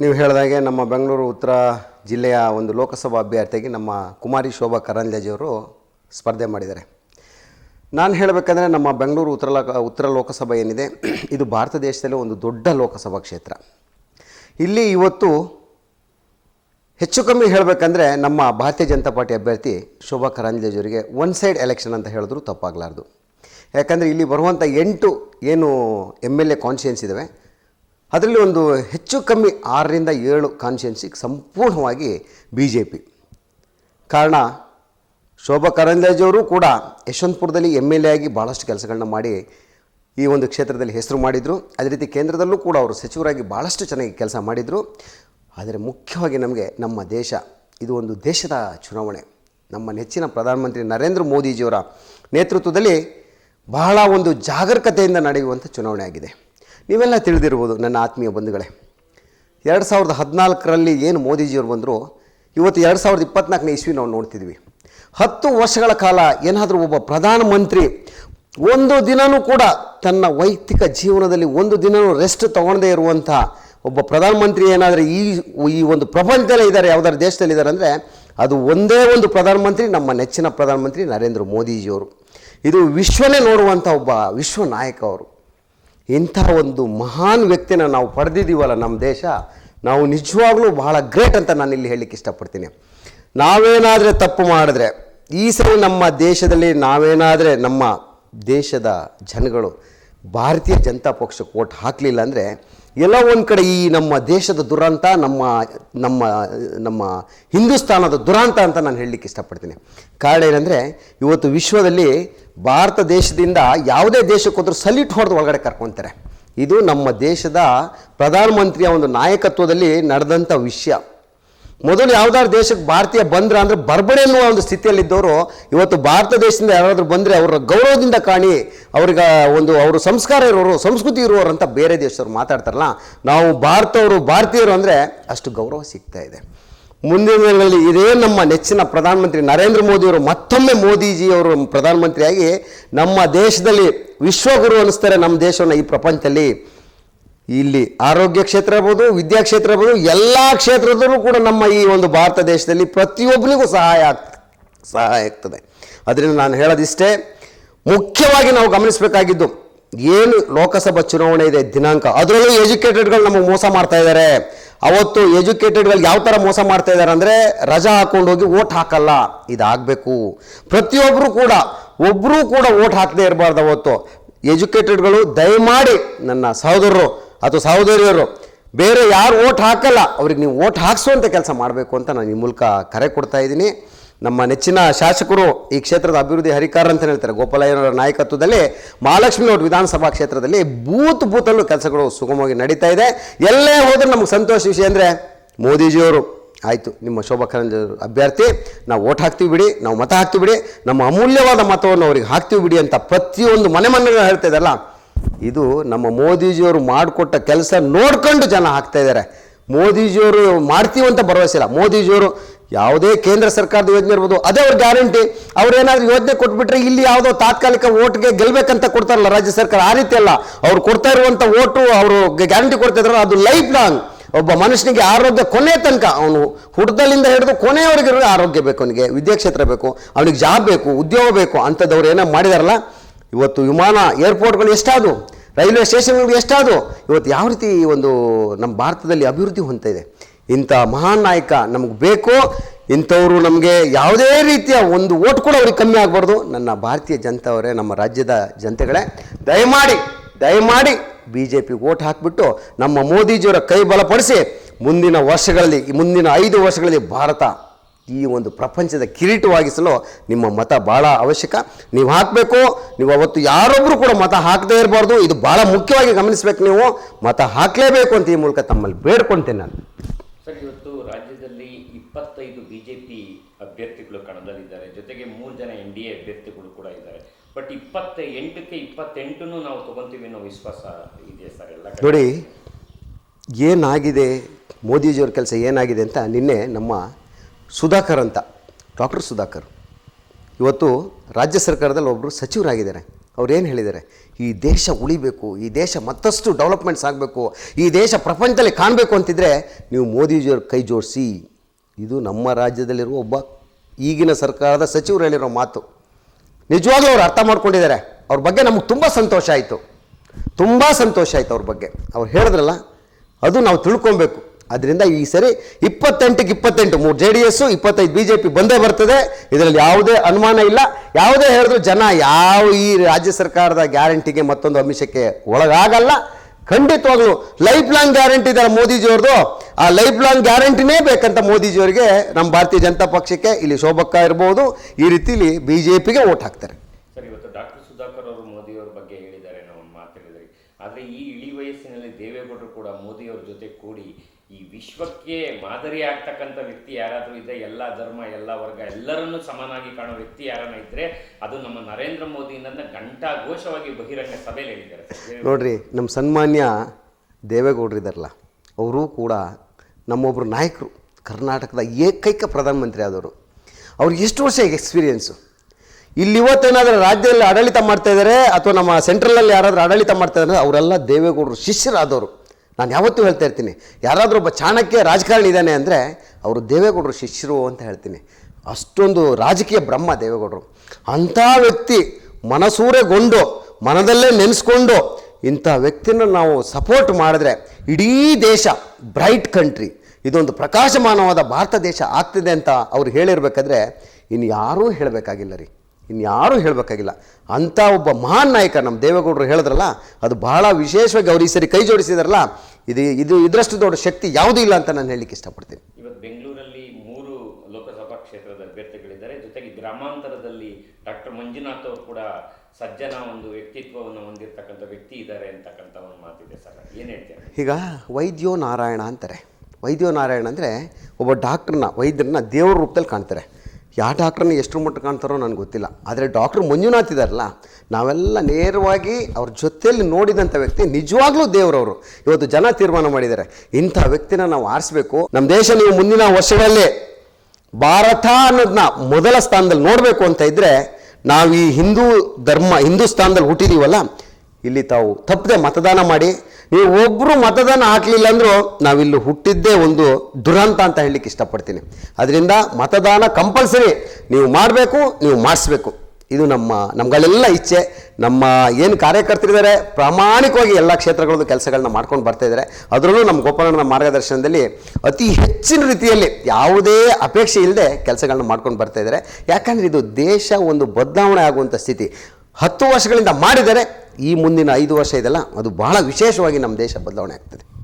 ನೀವು ಹೇಳಿದಾಗೆ ನಮ್ಮ ಬೆಂಗಳೂರು ಉತ್ತರ ಜಿಲ್ಲೆಯ ಒಂದು ಲೋಕಸಭಾ ಅಭ್ಯರ್ಥಿಯಾಗಿ ನಮ್ಮ ಕುಮಾರಿ ಶೋಭಾ ಕರಂದ್ಲಾಜೆಯವರು ಸ್ಪರ್ಧೆ ಮಾಡಿದ್ದಾರೆ. ನಾನು ಹೇಳಬೇಕಂದ್ರೆ ನಮ್ಮ ಬೆಂಗಳೂರು ಉತ್ತರ ಉತ್ತರ ಲೋಕಸಭೆ ಏನಿದೆ, ಇದು ಭಾರತ ದೇಶದಲ್ಲಿ ಒಂದು ದೊಡ್ಡ ಲೋಕಸಭಾ ಕ್ಷೇತ್ರ. ಇಲ್ಲಿ ಇವತ್ತು ಹೆಚ್ಚು ಕಮ್ಮಿ ಹೇಳಬೇಕಂದ್ರೆ ನಮ್ಮ ಭಾರತೀಯ ಜನತಾ ಪಾರ್ಟಿ ಅಭ್ಯರ್ಥಿ ಶೋಭಾ ಕರಂದ್ಲಾಜೆಯವರಿಗೆ ಒನ್ ಸೈಡ್ ಎಲೆಕ್ಷನ್ ಅಂತ ಹೇಳಿದ್ರು ತಪ್ಪಾಗಲಾರ್ದು. ಯಾಕಂದರೆ ಇಲ್ಲಿ ಬರುವಂಥ ಎಂಟು ಏನು ಎಂ ಎಲ್ ಎ ಕಾನ್ಸ್ಟಿಯನ್ಸ್ ಇದ್ದಾವೆ ಅದರಲ್ಲಿ ಒಂದು ಹೆಚ್ಚು ಕಮ್ಮಿ ಆರರಿಂದ ಏಳು ಕಾನ್ಸ್ಟಿಟ್ಯೂನ್ಸಿಗೆ ಸಂಪೂರ್ಣವಾಗಿ ಬಿ ಜೆ ಪಿ ಕಾರಣ, ಶೋಭಾ ಕರಂದ್ಲಾಜೆಯವರು ಕೂಡ ಯಶವಂತಪುರದಲ್ಲಿ ಎಂ ಎಲ್ ಎ ಆಗಿ ಭಾಳಷ್ಟು ಕೆಲಸಗಳನ್ನ ಮಾಡಿ ಈ ಒಂದು ಕ್ಷೇತ್ರದಲ್ಲಿ ಹೆಸರು ಮಾಡಿದರು. ಅದೇ ರೀತಿ ಕೇಂದ್ರದಲ್ಲೂ ಕೂಡ ಅವರು ಸಚಿವರಾಗಿ ಭಾಳಷ್ಟು ಚೆನ್ನಾಗಿ ಕೆಲಸ ಮಾಡಿದರು. ಆದರೆ ಮುಖ್ಯವಾಗಿ ನಮಗೆ ನಮ್ಮ ದೇಶ, ಇದು ಒಂದು ದೇಶದ ಚುನಾವಣೆ. ನಮ್ಮ ನೆಚ್ಚಿನ ಪ್ರಧಾನಮಂತ್ರಿ ನರೇಂದ್ರ ಮೋದಿಜಿಯವರ ನೇತೃತ್ವದಲ್ಲಿ ಬಹಳ ಒಂದು ಜಾಗರೂಕತೆಯಿಂದ ನಡೆಯುವಂಥ ಚುನಾವಣೆ ಆಗಿದೆ. ನೀವೆಲ್ಲ ತಿಳಿದಿರ್ಬೋದು ನನ್ನ ಆತ್ಮೀಯ ಬಂಧುಗಳೇ. ಎರಡು ಸಾವಿರದ ಹದಿನಾಲ್ಕರಲ್ಲಿ ಏನು ಮೋದಿಜಿಯವರು ಬಂದರು, ಇವತ್ತು ಎರಡು ಸಾವಿರದ ಇಪ್ಪತ್ನಾಲ್ಕನೇ ಇಸ್ವಿ ನಾವು ನೋಡ್ತಿದ್ವಿ. ಹತ್ತು ವರ್ಷಗಳ ಕಾಲ ಏನಾದರೂ ಒಬ್ಬ ಪ್ರಧಾನಮಂತ್ರಿ ಒಂದು ದಿನವೂ ಕೂಡ ತನ್ನ ವೈಯಕ್ತಿಕ ಜೀವನದಲ್ಲಿ ಒಂದು ದಿನವೂ ರೆಸ್ಟ್ ತಗೊಳ್ಳದೇ ಇರುವಂಥ ಒಬ್ಬ ಪ್ರಧಾನಮಂತ್ರಿ ಏನಾದರೂ ಈ ಈ ಒಂದು ಪ್ರಪಂಚದಲ್ಲೇ ಇದ್ದಾರೆ, ಯಾವುದಾದ್ರು ದೇಶದಲ್ಲಿ ಇದ್ದಾರೆ ಅಂದರೆ ಅದು ಒಂದೇ ಒಂದು ಪ್ರಧಾನಮಂತ್ರಿ ನಮ್ಮ ನೆಚ್ಚಿನ ಪ್ರಧಾನಮಂತ್ರಿ ನರೇಂದ್ರ ಮೋದಿಜಿಯವರು. ಇದು ವಿಶ್ವನೇ ನೋಡುವಂಥ ಒಬ್ಬ ವಿಶ್ವ ನಾಯಕ ಅವರು. ಇಂಥ ಒಂದು ಮಹಾನ್ ವ್ಯಕ್ತಿನ ನಾವು ಪಡೆದಿದ್ದೀವಲ್ಲ ನಮ್ಮ ದೇಶ, ನಾವು ನಿಜವಾಗ್ಲೂ ಬಹಳ ಗ್ರೇಟ್ ಅಂತ ನಾನು ಇಲ್ಲಿ ಹೇಳಲಿಕ್ಕೆ ಇಷ್ಟಪಡ್ತೀನಿ. ನಾವೇನಾದರೆ ತಪ್ಪು ಮಾಡಿದ್ರೆ, ಈ ಸರಿ ನಮ್ಮ ದೇಶದಲ್ಲಿ ನಾವೇನಾದರೆ ನಮ್ಮ ದೇಶದ ಜನಗಳು, ಭಾರತೀಯ ಜನತಾ ಪಕ್ಷಕ್ಕೆ ಓಟ್ ಹಾಕಲಿಲ್ಲ ಅಂದರೆ, ಎಲ್ಲ ಒಂದು ಕಡೆ ಈ ನಮ್ಮ ದೇಶದ ದುರಂತ, ನಮ್ಮ ನಮ್ಮ ನಮ್ಮ ಹಿಂದೂಸ್ತಾನದ ದುರಂತ ಅಂತ ನಾನು ಹೇಳಲಿಕ್ಕೆ ಇಷ್ಟಪಡ್ತೀನಿ. ಕಾರಣ ಏನಂದರೆ, ಇವತ್ತು ವಿಶ್ವದಲ್ಲಿ ಭಾರತ ದೇಶದಿಂದ ಯಾವುದೇ ದೇಶಕ್ಕೆ ಹೋದ್ರೂ ಸಲ್ಯೂಟ್ ಹೊಡೆದು ಒಳಗಡೆ ಕರ್ಕೊತಾರೆ. ಇದು ನಮ್ಮ ದೇಶದ ಪ್ರಧಾನಮಂತ್ರಿಯ ಒಂದು ನಾಯಕತ್ವದಲ್ಲಿ ನಡೆದಂಥ ವಿಷಯ. ಮೊದಲು ಯಾವ್ದಾದ್ರು ದೇಶಕ್ಕೆ ಭಾರತೀಯ ಬಂದ್ರೆ ಅಂದರೆ ಬರ್ಬಡೆ ಅನ್ನುವ ಒಂದು ಸ್ಥಿತಿಯಲ್ಲಿದ್ದವರು ಇವತ್ತು ಭಾರತ ದೇಶದಿಂದ ಯಾರಾದರೂ ಬಂದರೆ ಅವರ ಗೌರವದಿಂದ ಕಾಣಿ ಅವ್ರಿಗೆ ಒಂದು ಅವರು ಸಂಸ್ಕಾರ ಇರೋರು, ಸಂಸ್ಕೃತಿ ಇರುವವರು ಅಂತ ಬೇರೆ ದೇಶದವ್ರು ಮಾತಾಡ್ತಾರಲ್ಲ, ನಾವು ಭಾರತವರು, ಭಾರತೀಯರು ಅಂದರೆ ಅಷ್ಟು ಗೌರವ ಸಿಗ್ತಾ ಇದೆ. ಮುಂದಿನ ದಿನಗಳಲ್ಲಿ ಇದೇ ನಮ್ಮ ನೆಚ್ಚಿನ ಪ್ರಧಾನಮಂತ್ರಿ ನರೇಂದ್ರ ಮೋದಿಯವರು ಮತ್ತೊಮ್ಮೆ ಮೋದಿಜಿಯವರು ಪ್ರಧಾನಮಂತ್ರಿಯಾಗಿ ನಮ್ಮ ದೇಶದಲ್ಲಿ ವಿಶ್ವಗುರು ಅನ್ನಿಸ್ತಾರೆ ನಮ್ಮ ದೇಶವನ್ನು ಈ ಪ್ರಪಂಚದಲ್ಲಿ. ಇಲ್ಲಿ ಆರೋಗ್ಯ ಕ್ಷೇತ್ರ ಇರ್ಬೋದು, ವಿದ್ಯಾ ಕ್ಷೇತ್ರ ಇರ್ಬೋದು, ಎಲ್ಲ ಕ್ಷೇತ್ರದಲ್ಲೂ ಕೂಡ ನಮ್ಮ ಈ ಒಂದು ಭಾರತ ದೇಶದಲ್ಲಿ ಪ್ರತಿಯೊಬ್ಬನಿಗೂ ಸಹಾಯ ಆಗ್, ಸಹಾಯ ಆಗ್ತದೆ. ಅದರಿಂದ ನಾನು ಹೇಳೋದಿಷ್ಟೇ, ಮುಖ್ಯವಾಗಿ ನಾವು ಗಮನಿಸಬೇಕಾಗಿದ್ದು ಏನು ಲೋಕಸಭಾ ಚುನಾವಣೆ ಇದೆ ದಿನಾಂಕ, ಅದರಲ್ಲೂ ಎಜುಕೇಟೆಡ್ಗಳು ನಮಗೆ ಮೋಸ ಮಾಡ್ತಾ ಇದ್ದಾರೆ. ಅವತ್ತು ಎಜುಕೇಟೆಡ್ಗಳು ಯಾವ ಥರ ಮೋಸ ಮಾಡ್ತಾ ಇದ್ದಾರೆ ಅಂದರೆ ರಜಾ ಹಾಕೊಂಡು ಹೋಗಿ ಓಟ್ ಹಾಕಲ್ಲ. ಇದಾಗಬೇಕು. ಪ್ರತಿಯೊಬ್ಬರು ಕೂಡ ಒಬ್ಬರೂ ಕೂಡ ಓಟ್ ಹಾಕದೇ ಇರಬಾರ್ದು ಅವತ್ತು. ಎಜುಕೇಟೆಡ್ಗಳು ದಯಮಾಡಿ ನನ್ನ ಸಹೋದರರು ಅಥವಾ ಸಹೋದರಿಯರು, ಬೇರೆ ಯಾರು ಓಟ್ ಹಾಕಲ್ಲ, ಅವ್ರಿಗೆ ನೀವು ಓಟ್ ಹಾಕ್ಸುವಂಥ ಕೆಲಸ ಮಾಡಬೇಕು ಅಂತ ನಾನು ಈ ಮೂಲಕ ಕರೆ ಕೊಡ್ತಾ ಇದ್ದೀನಿ. ನಮ್ಮ ನೆಚ್ಚಿನ ಶಾಸಕರು ಈ ಕ್ಷೇತ್ರದ ಅಭಿವೃದ್ಧಿ ಹರಿಕಾರ ಅಂತ ಹೇಳ್ತಾರೆ. ಗೋಪಾಲಯ್ಯನವರ ನಾಯಕತ್ವದಲ್ಲಿ ಮಹಾಲಕ್ಷ್ಮಿ ನೋಟ್ ವಿಧಾನಸಭಾ ಕ್ಷೇತ್ರದಲ್ಲಿ ಬೂತ್ ಬೂತಲ್ಲೂ ಕೆಲಸಗಳು ಸುಗಮವಾಗಿ ನಡೀತಾ ಇದೆ. ಎಲ್ಲೇ ಹೋದರೂ ನಮ್ಗೆ ಸಂತೋಷ ವಿಷಯ ಅಂದರೆ ಮೋದಿಜಿಯವರು. ಆಯಿತು, ನಿಮ್ಮ ಶೋಭಾ ಕರಂದ್ಲಾಜೆ ಅಭ್ಯರ್ಥಿ. ನಾವು ಓಟ್ ಹಾಕ್ತೀವಿ ಬಿಡಿ, ನಾವು ಮತ ಹಾಕ್ತೀವಿ ಬಿಡಿ, ನಮ್ಮ ಅಮೂಲ್ಯವಾದ ಮತವನ್ನು ಅವ್ರಿಗೆ ಹಾಕ್ತೀವಿ ಬಿಡಿ ಅಂತ ಪ್ರತಿಯೊಂದು ಮನೆ ಮನೆಗಳು ಹೇಳ್ತಾ ಇದ್ದಲ್ಲ ಇದು ನಮ್ಮ ಮೋದಿಜಿಯವರು ಮಾಡಿಕೊಟ್ಟ ಕೆಲಸ ನೋಡ್ಕೊಂಡು ಜನ ಹಾಕ್ತಾ ಇದ್ದಾರೆ. ಮೋದಿಜಿಯವರು ಮಾಡ್ತೀವಂತ ಭರವಸೆ ಇಲ್ಲ. ಮೋದಿಜಿಯವರು ಯಾವುದೇ ಕೇಂದ್ರ ಸರ್ಕಾರದ ಯೋಜನೆ ಇರ್ಬೋದು, ಅದೇ ಅವ್ರ ಗ್ಯಾರಂಟಿ. ಅವ್ರು ಏನಾದ್ರು ಯೋಜನೆ ಕೊಟ್ಬಿಟ್ರೆ ಇಲ್ಲಿ ಯಾವುದೋ ತಾತ್ಕಾಲಿಕ ಓಟ್ಗೆ ಗೆಲ್ಬೇಕಂತ ಕೊಡ್ತಾರಲ್ಲ ರಾಜ್ಯ ಸರ್ಕಾರ. ಆ ರೀತಿ ಅಲ್ಲ. ಅವ್ರು ಕೊಡ್ತಾ ಇರುವಂಥ ಓಟು ಅವರು ಗ್ಯಾರಂಟಿ ಕೊಡ್ತಾ ಅದು ಲೈಫ್ ಲಾಂಗ್. ಒಬ್ಬ ಮನುಷ್ಯನಿಗೆ ಆರೋಗ್ಯ ಕೊನೆ ತನಕ. ಅವನು ಹುಟ್ಟದಲ್ಲಿಂದ ಹಿಡಿದು ಕೊನೆಯವರೆಗೆ ಆರೋಗ್ಯ ಬೇಕು ಅವನಿಗೆ. ವಿದ್ಯಾಕ್ಷೇತ್ರ ಬೇಕು, ಅವನಿಗೆ ಜಾಬ್ ಬೇಕು, ಉದ್ಯೋಗ ಬೇಕು ಅಂಥದ್ದವ್ರು ಏನೋ ಮಾಡಿದಾರಲ್ಲ. ಇವತ್ತು ವಿಮಾನ, ಏರ್ಪೋರ್ಟ್ಗಳು ಎಷ್ಟಾದವು? ರೈಲ್ವೆ ಸ್ಟೇಷನ್ಗಳು ಎಷ್ಟಾದವು? ಇವತ್ತು ಯಾವ ರೀತಿ ಒಂದು ನಮ್ಮ ಭಾರತದಲ್ಲಿ ಅಭಿವೃದ್ಧಿ ಹೊಂದಿದೆ ಇಂಥ ಮಹಾನ್ ನಾಯಕ ನಮಗೆ ಬೇಕು, ಇಂಥವರು ನಮಗೆ ಯಾವುದೇ ರೀತಿಯ ಒಂದು ಓಟ್ ಕೂಡ ಅವ್ರಿಗೆ ಕಮ್ಮಿ ಆಗಬಾರ್ದು. ನನ್ನ ಭಾರತೀಯ ಜನತಾವರೇ ನಮ್ಮ ರಾಜ್ಯದ ಜನತೆಗಳೇ, ದಯಮಾಡಿ ದಯಮಾಡಿ ಬಿ ಜೆ ಪಿ ಓಟ್ ಹಾಕಿಬಿಟ್ಟು ನಮ್ಮ ಮೋದಿಜಿಯವರ ಕೈ ಬಲಪಡಿಸಿ ಮುಂದಿನ ವರ್ಷಗಳಲ್ಲಿ, ಮುಂದಿನ ಐದು ವರ್ಷಗಳಲ್ಲಿ ಭಾರತ ಈ ಒಂದು ಪ್ರಪಂಚದ ಕಿರೀಟವಾಗಿಸಲು ನಿಮ್ಮ ಮತ ಭಾಳ ಅವಶ್ಯಕ. ನೀವು ಹಾಕಬೇಕು, ನೀವು ಅವತ್ತು ಯಾರೊಬ್ಬರು ಕೂಡ ಮತ ಹಾಕದೇ ಇರಬಾರ್ದು. ಇದು ಭಾಳ ಮುಖ್ಯವಾಗಿ ಗಮನಿಸಬೇಕು ನೀವು. ಮತ ಹಾಕಲೇಬೇಕು ಅಂತ ಈ ಮೂಲಕ ತಮ್ಮಲ್ಲಿ ಬೇಡ್ಕೊಳ್ತೇನೆ ನಾನು. ಸರ್, ಇವತ್ತು ರಾಜ್ಯದಲ್ಲಿ ಇಪ್ಪತ್ತೈದು ಬಿ ಜೆ ಪಿ ಅಭ್ಯರ್ಥಿಗಳು ಕಣದಲ್ಲಿದ್ದಾರೆ. ಜೊತೆಗೆ ಮೂರು ಜನ ಎನ್ ಡಿ ಎ ಅಭ್ಯರ್ಥಿಗಳು ಕೂಡ ಇದ್ದಾರೆ. ಬಟ್ ಇಪ್ಪತ್ತ ಎಂಟಕ್ಕೆ ಇಪ್ಪತ್ತೆಂಟನ್ನು ನಾವು ತಗೊಂತೀವಿ ಅನ್ನೋ ವಿಶ್ವಾಸ ಇದೆ ಸರ್? ಎಲ್ಲ ನೋಡಿ, ಏನಾಗಿದೆ, ಮೋದಿಜಿಯವ್ರ ಕೆಲಸ ಏನಾಗಿದೆ ಅಂತ ನಿನ್ನೆ ನಮ್ಮ ಸುಧಾಕರ್ ಅಂತ, ಡಾಕ್ಟರ್ ಸುಧಾಕರ್. ಇವತ್ತು ರಾಜ್ಯ ಸರ್ಕಾರದಲ್ಲಿ ಒಬ್ಬರು ಸಚಿವರಾಗಿದ್ದಾರೆ. ಅವ್ರೇನು ಹೇಳಿದ್ದಾರೆ? ಈ ದೇಶ ಉಳಿಬೇಕು, ಈ ದೇಶ ಮತ್ತಷ್ಟು ಡೆವಲಪ್ಮೆಂಟ್ಸ್ ಆಗಬೇಕು, ಈ ದೇಶ ಪ್ರಪಂಚದಲ್ಲಿ ಕಾಣಬೇಕು ಅಂತಿದ್ರೆ ನೀವು ಮೋದಿಜಿಯವ್ರ ಕೈ ಜೋಡಿಸಿ, ಇದು ನಮ್ಮ ರಾಜ್ಯದಲ್ಲಿರುವ ಒಬ್ಬ ಈಗಿನ ಸರ್ಕಾರದ ಸಚಿವರು ಹೇಳಿರೋ ಮಾತು. ನಿಜವಾಗ್ಲೂ ಅವ್ರು ಅರ್ಥ ಮಾಡ್ಕೊಂಡಿದ್ದಾರೆ. ಅವ್ರ ಬಗ್ಗೆ ನಮಗೆ ತುಂಬ ಸಂತೋಷ ಆಯಿತು. ತುಂಬ ಸಂತೋಷ ಆಯಿತು ಅವ್ರ ಬಗ್ಗೆ. ಅವ್ರು ಹೇಳಿದ್ರಲ್ಲ, ಅದು ನಾವು ತಿಳ್ಕೊಬೇಕು. ಅದರಿಂದ ಈ ಸರಿ ಇಪ್ಪತ್ತೆಂಟಕ್ಕೆ ಇಪ್ಪತ್ತೆಂಟು, ಮೂರು ಜೆ ಡಿ ಎಸ್ಸು ಇಪ್ಪತ್ತೈದು ಬಿ ಜೆ ಪಿ ಬಂದೇ ಬರ್ತದೆ. ಇದರಲ್ಲಿ ಯಾವುದೇ ಅನುಮಾನ ಇಲ್ಲ. ಯಾವುದೇ ಹೇಳಿದ್ರು ಜನ ಯಾವ ಈ ರಾಜ್ಯ ಸರ್ಕಾರದ ಗ್ಯಾರಂಟಿಗೆ ಮತ್ತೊಂದು ಅಂಶಕ್ಕೆ ಒಳಗಾಗಲ್ಲ. ಖಂಡಿತವಾಗ್ಲೂ ಲೈಫ್ ಲಾಂಗ್ ಗ್ಯಾರಂಟಿ ಇದಾರೆ ಮೋದಿಜಿಯವ್ರದ್ದು ಆ ಲೈಫ್ ಲಾಂಗ್ ಗ್ಯಾರಂಟಿನೇ ಬೇಕಂತ ಮೋದಿಜಿಯವರಿಗೆ ನಮ್ಮ ಭಾರತೀಯ ಜನತಾ ಪಕ್ಷಕ್ಕೆ ಇಲ್ಲಿ ಶೋಭಕ್ಕ ಇರ್ಬೋದು. ಈ ರೀತಿಲಿ ಬಿ ಜೆ ಪಿಗೆ ಓಟ್ ಹಾಕ್ತಾರೆ. ಆದರೆ ಈ ಇಳಿ ವಯಸ್ಸಿನಲ್ಲಿ ದೇವೇಗೌಡರು ಕೂಡ ಮೋದಿಯವರ ಜೊತೆ ಕೂಡಿ ಈ ವಿಶ್ವಕ್ಕೆ ಮಾದರಿ ಆಗ್ತಕ್ಕಂಥ ವ್ಯಕ್ತಿ ಯಾರಾದರೂ ಇದ್ದರೆ ಎಲ್ಲ ಧರ್ಮ, ಎಲ್ಲ ವರ್ಗ ಎಲ್ಲರನ್ನೂ ಸಮನಾಗಿ ಕಾಣೋ ವ್ಯಕ್ತಿ ಯಾರನ್ನ ಇದ್ರೆ, ಅದು ನಮ್ಮ ನರೇಂದ್ರ ಮೋದಿ ಗಂಟಾ ಘೋಷವಾಗಿ ಬಹಿರಂಗ ಸಭೆಯಲ್ಲಿ ಹೇಳಿದ್ದಾರೆ. ನೋಡ್ರಿ ನಮ್ಮ ಸನ್ಮಾನ್ಯ ದೇವೇಗೌಡ್ರು ಇದ್ದಾರಲ್ಲ, ಅವರು ಕೂಡ ನಮ್ಮೊಬ್ಬರು ನಾಯಕರು, ಕರ್ನಾಟಕದ ಏಕೈಕ ಪ್ರಧಾನಮಂತ್ರಿ ಆದವರು. ಅವ್ರಿಗೆ ಎಷ್ಟು ವರ್ಷ ಎಕ್ಸ್ಪೀರಿಯೆನ್ಸು ಇಲ್ಲಿ ಇವತ್ತೇನಾದರೂ ರಾಜ್ಯದಲ್ಲಿ ಆಡಳಿತ ಮಾಡ್ತಾ ಇದ್ದಾರೆ ಅಥವಾ ನಮ್ಮ ಸೆಂಟ್ರಲಲ್ಲಿ ಯಾರಾದರೂ ಆಡಳಿತ ಮಾಡ್ತಾ ಇದ್ದಾರೆ ಅವರೆಲ್ಲ ದೇವೇಗೌಡರು ಶಿಷ್ಯರಾದವರು. ನಾನು ಯಾವತ್ತೂ ಹೇಳ್ತಾ ಇರ್ತೀನಿ, ಯಾರಾದರೂ ಒಬ್ಬ ಚಾಣಕ್ಯ ರಾಜಕಾರಣಿ ಇದ್ದಾನೆ ಅಂದರೆ ಅವರು ದೇವೇಗೌಡರು ಶಿಷ್ಯರು ಅಂತ ಹೇಳ್ತೀನಿ. ಅಷ್ಟೊಂದು ರಾಜಕೀಯ ಬ್ರಹ್ಮ ದೇವೇಗೌಡರು. ಅಂಥ ವ್ಯಕ್ತಿ ಮನಸೂರೆಗೊಂಡು, ಮನದಲ್ಲೇ ನೆನೆಸ್ಕೊಂಡು ಇಂಥ ವ್ಯಕ್ತಿನ ನಾವು ಸಪೋರ್ಟ್ ಮಾಡಿದ್ರೆ ಇಡೀ ದೇಶ ಬ್ರೈಟ್ ಕಂಟ್ರಿ ಇದೊಂದು ಪ್ರಕಾಶಮಾನವಾದ ಭಾರತ ದೇಶ ಆಗ್ತಿದೆ ಅಂತ ಅವ್ರು ಹೇಳಿರ್ಬೇಕಾದ್ರೆ ಇನ್ನು ಯಾರೂ ಹೇಳಬೇಕಾಗಿಲ್ಲ ರೀ. ಇನ್ನು ಯಾರೂ ಹೇಳಬೇಕಾಗಿಲ್ಲ. ಅಂಥ ಒಬ್ಬ ಮಹಾನ್ ನಾಯಕ ನಮ್ಮ ದೇವೇಗೌಡರು ಹೇಳಿದ್ರಲ್ಲ ಅದು ಬಹಳ ವಿಶೇಷವಾಗಿ ಅವ್ರು ಈ ಸರಿ ಕೈ ಜೋಡಿಸಿದಾರಲ್ಲ ಇದು ಇದು ಇದರಷ್ಟು ದೊಡ್ಡ ಶಕ್ತಿ ಯಾವುದೂ ಇಲ್ಲ ಅಂತ ನಾನು ಹೇಳಲಿಕ್ಕೆ ಇಷ್ಟಪಡ್ತೀನಿ. ಇವತ್ತು ಬೆಂಗಳೂರಲ್ಲಿ ಮೂರು ಲೋಕಸಭಾ ಕ್ಷೇತ್ರದ ಅಭ್ಯರ್ಥಿಗಳಿದ್ದಾರೆ ಜೊತೆಗೆ ಗ್ರಾಮಾಂತರದಲ್ಲಿ ಡಾಕ್ಟರ್ ಮಂಜುನಾಥ್ ಅವರು ಕೂಡ ಸಜ್ಜನ ಒಂದು ವ್ಯಕ್ತಿತ್ವವನ್ನು ಹೊಂದಿರತಕ್ಕಂಥ ವ್ಯಕ್ತಿ ಇದ್ದಾರೆ ಅಂತಕ್ಕಂಥ ಒಂದು ಮಾತಿದೆ ಸರ್. ಏನು ಹೇಳ್ತೀರಾ ಈಗ ವೈದ್ಯೋ ನಾರಾಯಣ ಅಂತಾರೆ. ವೈದ್ಯೋ ನಾರಾಯಣ ಅಂದರೆ ಒಬ್ಬ ಡಾಕ್ಟ್ರನ್ನ ವೈದ್ಯರನ್ನ ದೇವ್ರ ರೂಪದಲ್ಲಿ ಕಾಣ್ತಾರೆ. ಯಾವ ಡಾಕ್ಟ್ರನ್ನ ಎಷ್ಟು ಮಟ್ಟ ಕಾಣ್ತಾರೋ ನನಗೆ ಗೊತ್ತಿಲ್ಲ. ಆದರೆ ಡಾಕ್ಟ್ರ್ ಮಂಜುನಾಥ್ ಇದ್ದಾರಲ್ಲ ನಾವೆಲ್ಲ ನೇರವಾಗಿ ಅವ್ರ ಜೊತೆಯಲ್ಲಿ ನೋಡಿದಂಥ ವ್ಯಕ್ತಿ ನಿಜವಾಗ್ಲೂ ದೇವರವರು. ಇವತ್ತು ಜನ ತೀರ್ಮಾನ ಮಾಡಿದ್ದಾರೆ. ಇಂಥ ವ್ಯಕ್ತಿನ ನಾವು ಆರಿಸ್ಬೇಕು. ನಮ್ಮ ದೇಶ ನೀವು ಮುಂದಿನ ವರ್ಷಗಳಲ್ಲಿ ಭಾರತ ಅನ್ನೋದನ್ನ ಮೊದಲ ಸ್ಥಾನದಲ್ಲಿ ನೋಡಬೇಕು ಅಂತ ಇದ್ದರೆ ನಾವು ಈ ಹಿಂದೂ ಧರ್ಮ ಹಿಂದೂಸ್ತಾನದಲ್ಲಿ ಹುಟ್ಟಿದೀವಲ್ಲ ಇಲ್ಲಿ ತಾವು ತಪ್ಪದೆ ಮತದಾನ ಮಾಡಿ, ನೀವು ಒಬ್ಬರು ಮತದಾನ ಹಾಕಲಿಲ್ಲ ಅಂದರೂ ನಾವಿಲ್ಲಿ ಹುಟ್ಟಿದ್ದೇ ಒಂದು ದುರಂತ ಅಂತ ಹೇಳಲಿಕ್ಕೆ ಇಷ್ಟಪಡ್ತೀನಿ. ಅದರಿಂದ ಮತದಾನ ಕಂಪಲ್ಸರಿ ನೀವು ಮಾಡಬೇಕು, ನೀವು ಮಾಡಿಸ್ಬೇಕು. ಇದು ನಮ್ಮ, ನಮ್ಗಳೆಲ್ಲ ಇಚ್ಛೆ. ನಮ್ಮ ಏನು ಕಾರ್ಯಕರ್ತರಿದ್ದಾರೆ, ಪ್ರಾಮಾಣಿಕವಾಗಿ ಎಲ್ಲ ಕ್ಷೇತ್ರಗಳದ್ದು ಕೆಲಸಗಳನ್ನ ಮಾಡ್ಕೊಂಡು ಬರ್ತಾ ಇದ್ದಾರೆ. ಅದರಲ್ಲೂ ನಮ್ಮ ಗೋಪಾಲಣ್ಣ ಮಾರ್ಗದರ್ಶನದಲ್ಲಿ ಅತಿ ಹೆಚ್ಚಿನ ರೀತಿಯಲ್ಲಿ ಯಾವುದೇ ಅಪೇಕ್ಷೆ ಇಲ್ಲದೆ ಕೆಲಸಗಳನ್ನ ಮಾಡ್ಕೊಂಡು ಬರ್ತಾ ಇದ್ದಾರೆ. ಯಾಕಂದರೆ ಇದು ದೇಶ ಒಂದು ಬದಲಾವಣೆ ಆಗುವಂಥ ಸ್ಥಿತಿ. ಹತ್ತು ವರ್ಷಗಳಿಂದ ಮಾಡಿದರೆ ಈ ಮುಂದಿನ ಐದು ವರ್ಷ ಇದೆಲ್ಲ ಅದು ಬಹಳ ವಿಶೇಷವಾಗಿ ನಮ್ಮ ದೇಶ ಬದಲಾವಣೆ ಆಗ್ತದೆ.